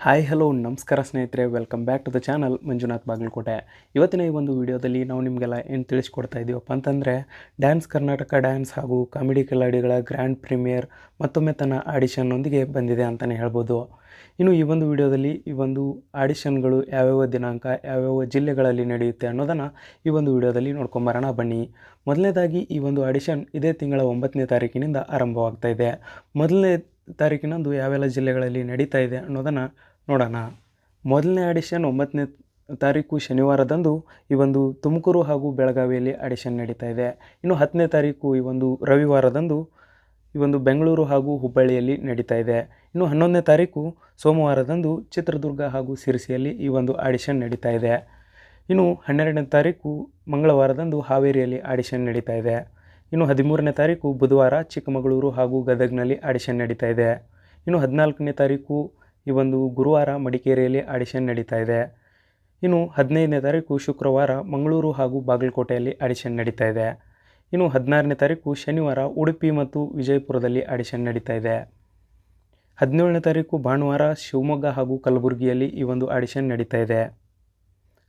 Hi hello ನಮಸ್ಕಾರ ಸ್ನೇಹಿತರೆ. Welcome back to the channel Manjunath Bagalkote. ಇವತ್ತಿನ ಈ ಒಂದು ವಿಡಿಯೋದಲ್ಲಿ ನಾವು ನಿಮಗೆಲ್ಲ ಏನು ತಿಳಿಸ್ಕೊಡ್ತಾ ಇದ್ದೀವಪ್ಪ ಅಂತಂದರೆ ಡ್ಯಾನ್ಸ್ ಕರ್ನಾಟಕ ಡ್ಯಾನ್ಸ್ ಹಾಗೂ ಕಾಮಿಡಿ ಕಲಾಡಿಗಳ ಗ್ರ್ಯಾಂಡ್ ಪ್ರೀಮಿಯರ್ ಮತ್ತೊಮ್ಮೆ ತನ್ನ ಆಡಿಷನ್ನೊಂದಿಗೆ ಬಂದಿದೆ ಅಂತಲೇ ಹೇಳ್ಬೋದು. ಇನ್ನು ಈ ಒಂದು ವಿಡಿಯೋದಲ್ಲಿ ಈ ಒಂದು ಆಡಿಷನ್ಗಳು ಯಾವ್ಯಾವ ದಿನಾಂಕ, ಯಾವ್ಯಾವ ಜಿಲ್ಲೆಗಳಲ್ಲಿ ನಡೆಯುತ್ತೆ ಅನ್ನೋದನ್ನು ಈ ಒಂದು ವಿಡಿಯೋದಲ್ಲಿ ನೋಡ್ಕೊಂಬರೋಣ ಬನ್ನಿ. ಮೊದಲನೇದಾಗಿ ಈ ಒಂದು ಆಡಿಷನ್ ಇದೇ ತಿಂಗಳ ಒಂಬತ್ತನೇ ತಾರೀಕಿನಿಂದ ಆರಂಭವಾಗ್ತಾ ಇದೆ. ಮೊದಲನೇ ತಾರೀಕಿನಂದು ಯಾವೆಲ್ಲ ಜಿಲ್ಲೆಗಳಲ್ಲಿ ನಡೀತಾ ಇದೆ ಅನ್ನೋದನ್ನು ನೋಡೋಣ. ಮೊದಲನೇ ಆಡಿಷನ್ ಒಂಬತ್ತನೇ ತಾರೀಕು ಶನಿವಾರದಂದು ಈ ಒಂದು ತುಮಕೂರು ಹಾಗೂ ಬೆಳಗಾವಿಯಲ್ಲಿ ಆಡಿಷನ್ ನಡೀತಾ ಇದೆ. ಇನ್ನು ಹತ್ತನೇ ತಾರೀಕು ಈ ಒಂದು ರವಿವಾರದಂದು ಈ ಒಂದು ಬೆಂಗಳೂರು ಹಾಗೂ ಹುಬ್ಬಳ್ಳಿಯಲ್ಲಿ ನಡೀತಾ ಇದೆ. ಇನ್ನು ಹನ್ನೊಂದನೇ ತಾರೀಕು ಸೋಮವಾರದಂದು ಚಿತ್ರದುರ್ಗ ಹಾಗೂ ಸಿರಿಸಿಯಲ್ಲಿ ಈ ಒಂದು ಆಡಿಷನ್ ನಡೀತಾ ಇದೆ. ಇನ್ನು ಹನ್ನೆರಡನೇ ತಾರೀಕು ಮಂಗಳವಾರದಂದು ಹಾವೇರಿಯಲ್ಲಿ ಆಡಿಷನ್ ನಡೀತಾ ಇದೆ. ಇನ್ನು ಹದಿಮೂರನೇ ತಾರೀಕು ಬುಧವಾರ ಚಿಕ್ಕಮಗಳೂರು ಹಾಗೂ ಗದಗ್ನಲ್ಲಿ ಆಡಿಷನ್ ನಡೀತಾ ಇದೆ. ಇನ್ನು ಹದಿನಾಲ್ಕನೇ ತಾರೀಕು ಈ ಒಂದು ಗುರುವಾರ ಮಡಿಕೇರಿಯಲ್ಲಿ ಆಡಿಷನ್ ನಡೀತಾ ಇದೆ. ಇನ್ನು ಹದಿನೈದನೇ ತಾರೀಕು ಶುಕ್ರವಾರ ಮಂಗಳೂರು ಹಾಗೂ ಬಾಗಲಕೋಟೆಯಲ್ಲಿ ಆಡಿಷನ್ ನಡೀತಾ ಇದೆ. ಇನ್ನು ಹದಿನಾರನೇ ತಾರೀಕು ಶನಿವಾರ ಉಡುಪಿ ಮತ್ತು ವಿಜಯಪುರದಲ್ಲಿ ಆಡಿಷನ್ ನಡೀತಾ ಇದೆ. ಹದಿನೇಳನೇ ತಾರೀಕು ಭಾನುವಾರ ಶಿವಮೊಗ್ಗ ಹಾಗೂ ಕಲಬುರಗಿಯಲ್ಲಿ ಈ ಒಂದು ಆಡಿಷನ್ ನಡೀತಾ ಇದೆ.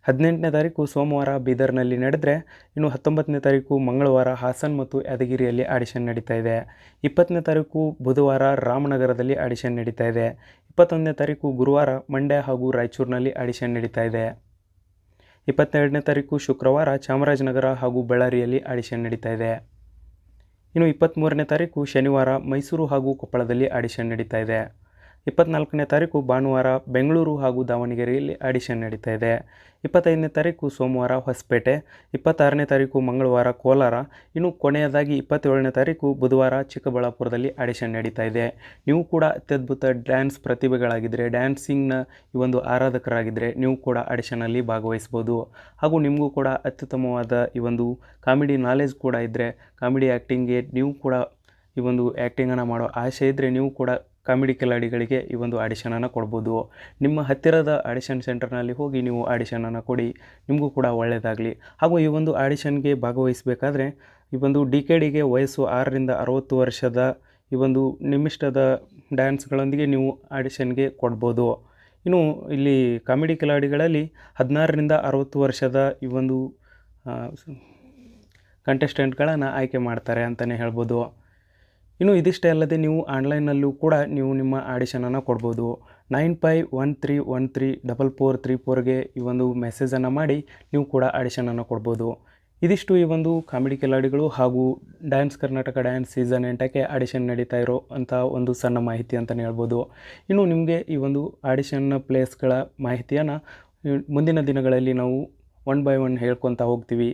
ಹದಿನೆಂಟನೇ ತಾರೀಕು ಸೋಮವಾರ ಬೀದರ್ನಲ್ಲಿ ನಡೆದರೆ ಇನ್ನು ಹತ್ತೊಂಬತ್ತನೇ ತಾರೀಕು ಮಂಗಳವಾರ ಹಾಸನ್ ಮತ್ತು ಯಾದಗಿರಿಯಲ್ಲಿ ಆಡಿಷನ್ ನಡೀತಾ ಇದೆ. ಇಪ್ಪತ್ತನೇ ತಾರೀಕು ಬುಧವಾರ ರಾಮನಗರದಲ್ಲಿ ಆಡಿಷನ್ ನಡೀತಾ ಇದೆ. ಇಪ್ಪತ್ತೊಂದನೇ ತಾರೀಕು ಗುರುವಾರ ಮಂಡ್ಯ ಹಾಗೂ ರಾಯಚೂರಿನಲ್ಲಿ ಆಡಿಷನ್ ನಡೀತಾ ಇದೆ. ಇಪ್ಪತ್ತೆರಡನೇ ತಾರೀಕು ಶುಕ್ರವಾರ ಚಾಮರಾಜನಗರ ಹಾಗೂ ಬಳ್ಳಾರಿಯಲ್ಲಿ ಆಡಿಷನ್ ನಡೀತಾ ಇದೆ. ಇನ್ನು ಇಪ್ಪತ್ತ್ಮೂರನೇ ತಾರೀಕು ಶನಿವಾರ ಮೈಸೂರು ಹಾಗೂ ಕೊಪ್ಪಳದಲ್ಲಿ ಆಡಿಷನ್ ನಡೀತಾ ಇದೆ. ಇಪ್ಪತ್ನಾಲ್ಕನೇ ತಾರೀಕು ಭಾನುವಾರ ಬೆಂಗಳೂರು ಹಾಗೂ ದಾವಣಗೆರೆಯಲ್ಲಿ ಆಡಿಷನ್ ನಡೀತಾ ಇದೆ. ಇಪ್ಪತ್ತೈದನೇ ತಾರೀಕು ಸೋಮವಾರ ಹೊಸಪೇಟೆ, ಇಪ್ಪತ್ತಾರನೇ ತಾರೀಕು ಮಂಗಳವಾರ ಕೋಲಾರ, ಇನ್ನು ಕೊನೆಯದಾಗಿ ಇಪ್ಪತ್ತೇಳನೇ ತಾರೀಕು ಬುಧವಾರ ಚಿಕ್ಕಬಳ್ಳಾಪುರದಲ್ಲಿ ಆಡಿಷನ್ ನಡೀತಾ ಇದೆ. ನೀವು ಕೂಡ ಅತ್ಯದ್ಭುತ ಡ್ಯಾನ್ಸ್ ಪ್ರತಿಭೆಗಳಾಗಿದ್ದರೆ ಡ್ಯಾನ್ಸಿಂಗ್ನ ಈ ಒಂದು ಆರಾಧಕರಾಗಿದ್ದರೆ ನೀವು ಕೂಡ ಆಡಿಷನಲ್ಲಿ ಭಾಗವಹಿಸ್ಬೋದು ಹಾಗೂ ನಿಮಗೂ ಕೂಡ ಅತ್ಯುತ್ತಮವಾದ ಈ ಒಂದು ಕಾಮಿಡಿ ನಾಲೆಜ್ ಕೂಡ ಇದ್ದರೆ ಕಾಮಿಡಿ ಆ್ಯಕ್ಟಿಂಗ್ಗೆ ನೀವು ಕೂಡ ಈ ಒಂದು ಆ್ಯಕ್ಟಿಂಗನ್ನು ಮಾಡೋ ಆಸೆ ಇದ್ದರೆ ನೀವು ಕೂಡ ಕಾಮಿಡಿ ಕಿಲಾಡಿಗಳಿಗೆ ಈ ಒಂದು ಆಡಿಷನನ್ನು ಕೊಡ್ಬೋದು. ನಿಮ್ಮ ಹತ್ತಿರದ ಆಡಿಷನ್ ಸೆಂಟರ್ನಲ್ಲಿ ಹೋಗಿ ನೀವು ಆಡಿಷನನ್ನು ಕೊಡಿ, ನಿಮಗೂ ಕೂಡ ಒಳ್ಳೆಯದಾಗಲಿ ಹಾಗೂ ಈ ಒಂದು ಆಡಿಷನ್ಗೆ ಭಾಗವಹಿಸಬೇಕಾದ್ರೆ ಈ ಒಂದು ಡಿ ಕೆ ಡಿಗೆ ವಯಸ್ಸು ಆರರಿಂದ ಅರವತ್ತು ವರ್ಷದ ಈ ಒಂದು ನಿಮ್ಮಿಷ್ಟದ ಡ್ಯಾನ್ಸ್ಗಳೊಂದಿಗೆ ನೀವು ಆಡಿಷನ್ಗೆ ಕೊಡ್ಬೋದು. ಇನ್ನು ಇಲ್ಲಿ ಕಾಮಿಡಿ ಕಿಲಾಡಿಗಳಲ್ಲಿ ಹದಿನಾರರಿಂದ ಅರವತ್ತು ವರ್ಷದ ಈ ಒಂದು ಕಂಟೆಸ್ಟೆಂಟ್ಗಳನ್ನು ಆಯ್ಕೆ ಮಾಡ್ತಾರೆ ಅಂತಲೇ ಹೇಳ್ಬೋದು. ಇನ್ನು ಇದಿಷ್ಟೇ ಅಲ್ಲದೆ ನೀವು ಆನ್ಲೈನಲ್ಲೂ ಕೂಡ ನೀವು ನಿಮ್ಮ ಆಡಿಷನನ್ನು ಕೊಡ್ಬೋದು. Nine five one three one three double four three ಫೋರ್ಗೆ ಈ ಒಂದು ಮೆಸೇಜನ್ನು ಮಾಡಿ ನೀವು ಕೂಡ ಆಡಿಷನನ್ನು ಕೊಡ್ಬೋದು. ಇದಿಷ್ಟು ಈ ಒಂದು ಕಾಮಿಡಿ ಕಿಲಾಡಿಗಳು ಹಾಗೂ ಡ್ಯಾನ್ಸ್ ಕರ್ನಾಟಕ ಡ್ಯಾನ್ಸ್ ಸೀಸನ್ ಎಂಟಕ್ಕೆ ಆಡಿಷನ್ ನಡೀತಾ ಇರೋ ಅಂಥ ಒಂದು ಸಣ್ಣ ಮಾಹಿತಿ ಅಂತಲೇ ಹೇಳ್ಬೋದು. ಇನ್ನು ನಿಮಗೆ ಈ ಒಂದು ಆಡಿಷನ್ನ ಪ್ಲೇಸ್ಗಳ ಮಾಹಿತಿಯನ್ನು ಮುಂದಿನ ದಿನಗಳಲ್ಲಿ ನಾವು ಒನ್ ಬೈ ಒನ್ ಹೇಳ್ಕೊತಾ ಹೋಗ್ತೀವಿ.